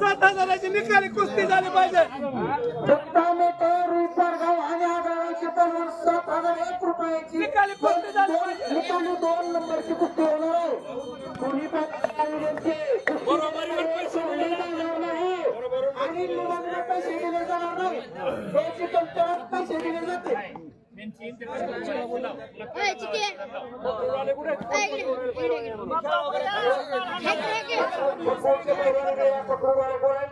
सात हजाराची निकाली कुस्ती झाली पाहिजे. सात हजार एक रुपयाची निकाली कुस्ती झाली दोन- पाहिजे. निकाली दोन नंबरची कुस्ती होणार आहे या पकडूवाले कोण आहेत?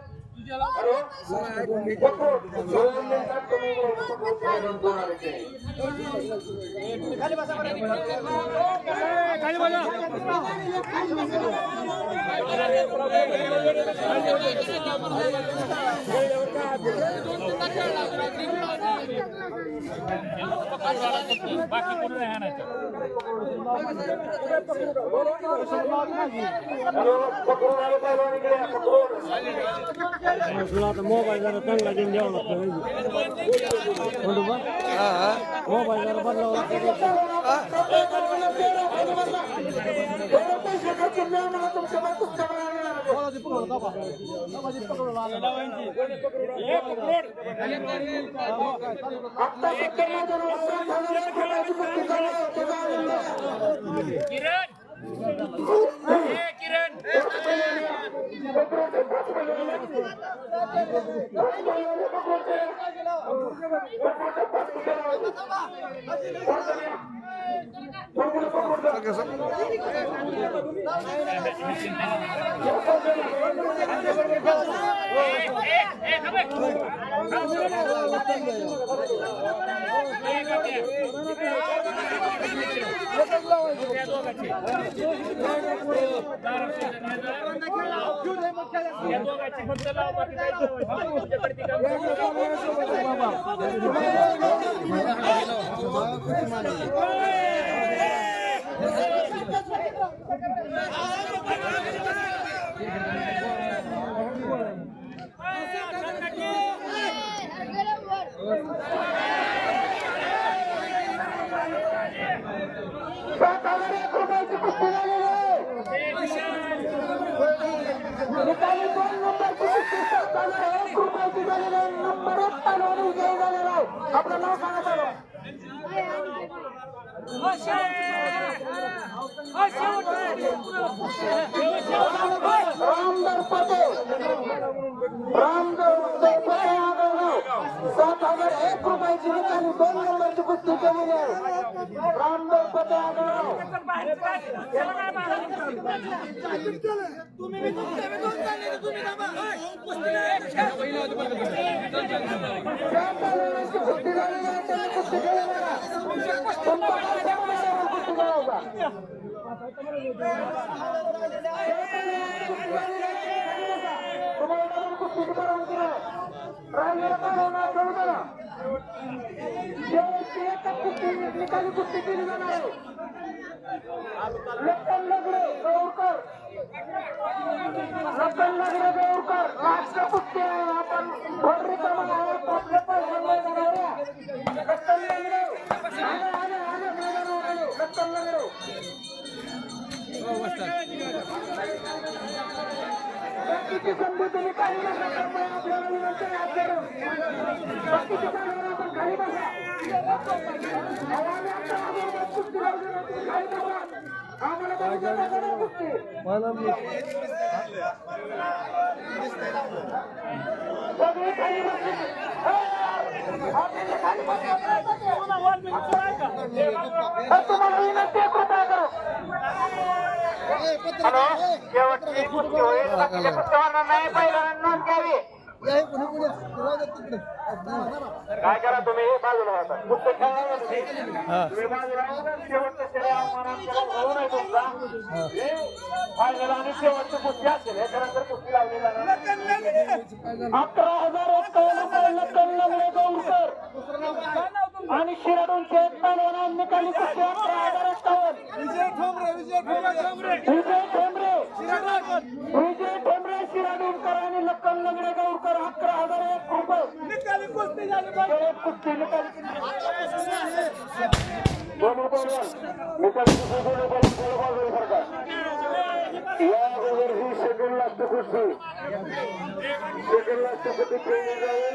हॅलो? पकडू. दोन मिनिटात तुम्ही पकडूचे पैलवान आता मोबाईल जरा चांगला घेऊन द्यावा लागतो मोबाईल जरा बदलावा लागतो पैसे खर्चून द्या मला तुमच्या बाबतीत तक्रार येणार आहे. आत्ता सध्या माझ्या नावावर सात हजार रुपयाची कुस्ती चालू आहे. त्याचा आनंद घ्या. किरण ए किरण या दोघांची फक्त लाव बाकी काही तुमच्याकडे काम सात हजार एक रुपयाची कुस्ती झालेली आहे. निकाली दोन नंबरची एक रुपयाची झालेली आहे. नंबर एक विजयी झालेला आहे आपलं नाव सांगा चालू रामदार रामदार सात हजार एक रुपयाची निकाली दोन नंबरची कुस्ती केलेली आहे रामदार आगळगाव निकाली कुस्ती केली जाणार आहे लखन लगडे गौरकर लखन लगडे गौरकर लास्ट कुस्ती आहे आपण भर रिकामा आहे आपल्या पहलवान मैदानावर या. लखन लगडे आले आले आले मैदानावर आले लखन लगडे बाकीची संधी तुम्ही काही नका त्यामुळे आपल्याला विनंती हात धरून. बाकीची कामावर आपण खाली बसा आम्ही आमच्या मागे कुस्ती लावली तुम्ही खाली बसा. आम्हाला बघू द्या मैदानावर कुस्ती. सगळे खाली बसले. तुम्हाला विनंती कृपया करून. हॅलो शेवटची कुस्ती होईल बाकीच्या कुस्त्यावर नाही पहिला नोंद घ्यावी. काय करा तुम्ही? बाजूला होता कुस्ती खेळा तुम्ही बाजूला होता. शेवटचं श्रेय आव्हानांचा भाऊ नाही तुमचा. फायनल आणि शेवटची कुस्ती असेल. याच्यानंतर कुस्ती लावली जाणार अकरा हजार रुपये लक्कन लगडे गौरकर आणि शिराडूनचे पहलवान निकाली कुस्ती अकरा हजार एक्कावन्न विजय ठोंबरे. विजय ठोंबरे. विजय ठेंबरे. विजय ठेंबरे शिराडूनकर आणि लक्कन लगडे गौरकर अकरा हजार एक रुपये. निकाली कुस्ती झाली पाहिजे कुस्ती निकाली पैलवान मित्रांनो कुस्ती दोन्ही बैल थोडं बाजूला सरका या अगोदर ही सेकंड लास्ट कुस्ती. सेकंड लास्ट कुस्ती खेळली जाईल.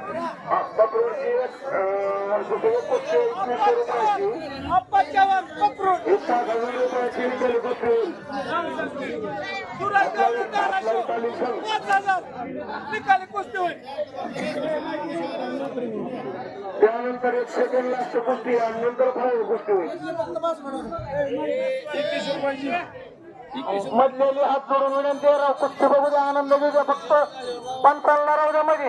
हा, पकडूची एकवीसशे रुपयाची एक निकाली कुस्ती होईल त्यानंतर एक सेकंड लास्ट कुस्ती आणि नंतर फायनल कुस्ती होईल मधलेली हात जोडून विनंती आहे राव कुस्ती बघू द्या आनंद घेऊ द्या फक्त पंचालला राहू द्या मध्ये.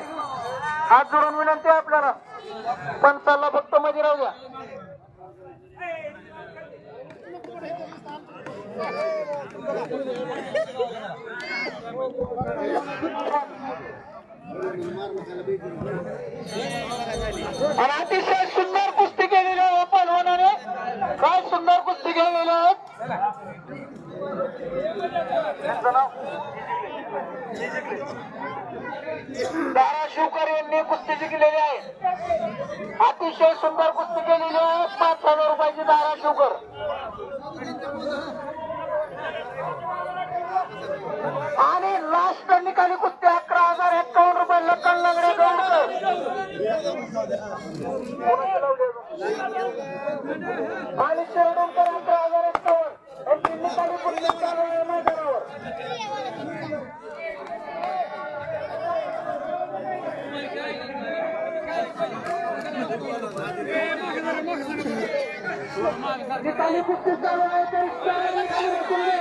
हात जोडून विनंती आहे आपल्याला. पंचालला फक्त मध्ये राहू द्या अतिशय सुंदर कुस्ती केलेली आहे पहलवानाने काय सुंदर कुस्ती केलेली आहे? धाराशिवकर यांनी कुस्ती जिंकलेली आहे. अतिशय सुंदर कुस्ती केलेली आहे. पाच हजार रुपयाची धाराशिवकर आणि लास्ट निकाली कुस्ती अकरा हजार एक्कावन्न रुपये लक्कन लंगडे आणि शेरडूनकर अकरा हजार एक्कावन्न यांची निकाली कुस्ती चालू आहे मैदानावर निकाली कुस्ती चालू आहे तरी चार निकाली कुस्ती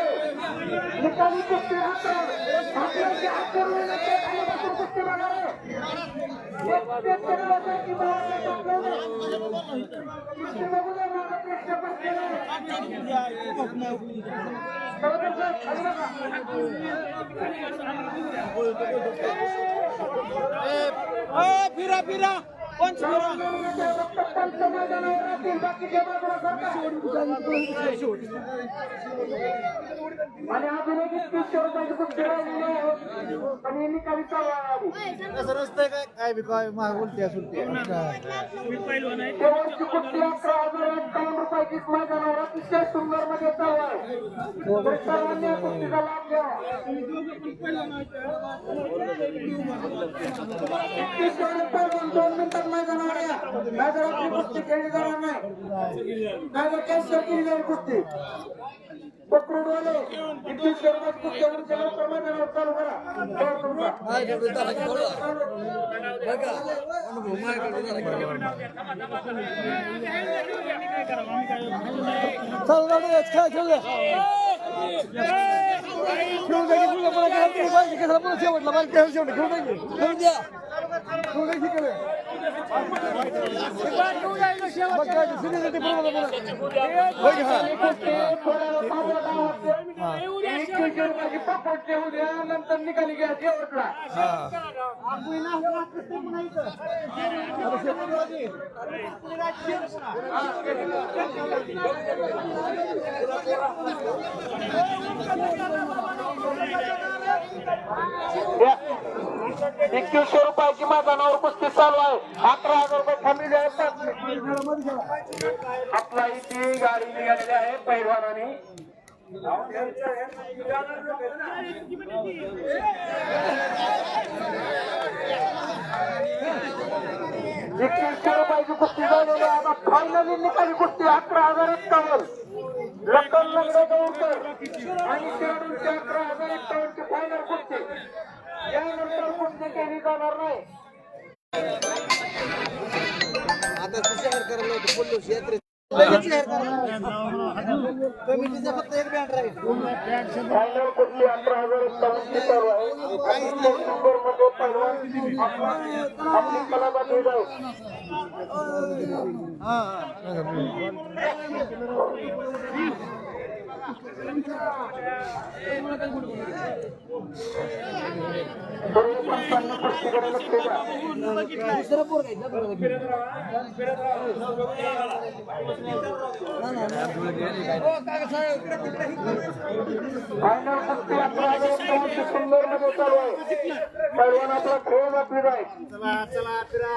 निकाली कुस्ती हातात आपल्याशी सरका. आणि रुपयाची कुस्ती राहिलेली आहे आणि ही निकाली चालू आहे आधी. कसं रस्ते काय काय बी काय माग उलट्या सुलट्या शेवटची कुस्ती अकरा हजार एक्कावन्न रुपयाची मैदानावर अतिशय सुंदरमध्ये चालू आहे तर सर्वांनी या कुस्तीचा लाभ घ्यावा एकतीसशे रुपये दोन मिनिटात मैदानावर या नाहीतर आपली कुस्ती खेळली जाणार नाही. नाहीतर कॅन्सल केली जाईल कुस्ती. पकडूनवाले कुस्ती लवकर मैदानावर चालू करा. शेवटला मला शेवट द्या द्या नंतर निकाली घ्या शेवटला एकवीसशे रुपयाची मैदानावर कुस्ती चालू आहे. अकरा हजार रुपये थांबलेले आहेत आपला इथे गाडी निघालेली आहे पैलवानाने. एकवीसशे रुपयाची कुस्ती झालेली आहे. आता फायनली निकाली कुस्ती. अकरा हजार एक्कावन्न. लक्कन लग्न गौरकर आणि खेळाडूंची अकरा हजार एक्कावन्नची फायनल कुस्ती. यानंतर कुस्ती केली जाणार नाही आता ते शहर करायला होतं. बोललो यात्रेत कमिटीचा फक्त एक बँड राहील फायनल कुस्ती अकरा हजार एक्कावन्नची चालू आहे. नंबरमध्ये पहिलवान आपली कला दाखवी जाऊ हा. फायनल कुस्ती अकरा हजार एकावन्न सुंदरमध्ये चालू आहे सर्वांना आपला खेळ बातमी आहे मध्ये कुस्ती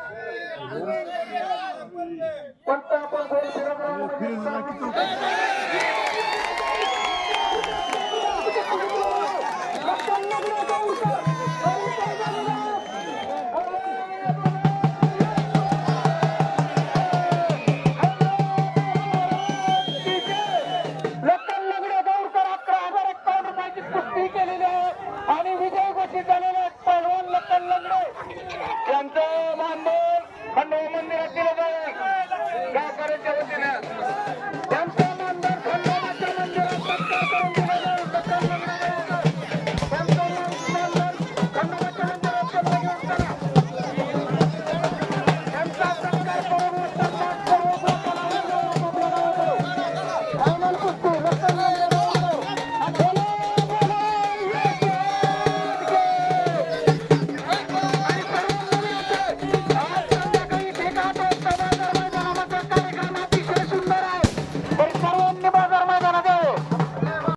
केलेली आहे. आणि विजय घोषित झालेला पहलवान लखन लंगडे. यांचं मानधन खंडोबा मंदिरात दिलं जाईल. गावकऱ्यांच्या वतीनं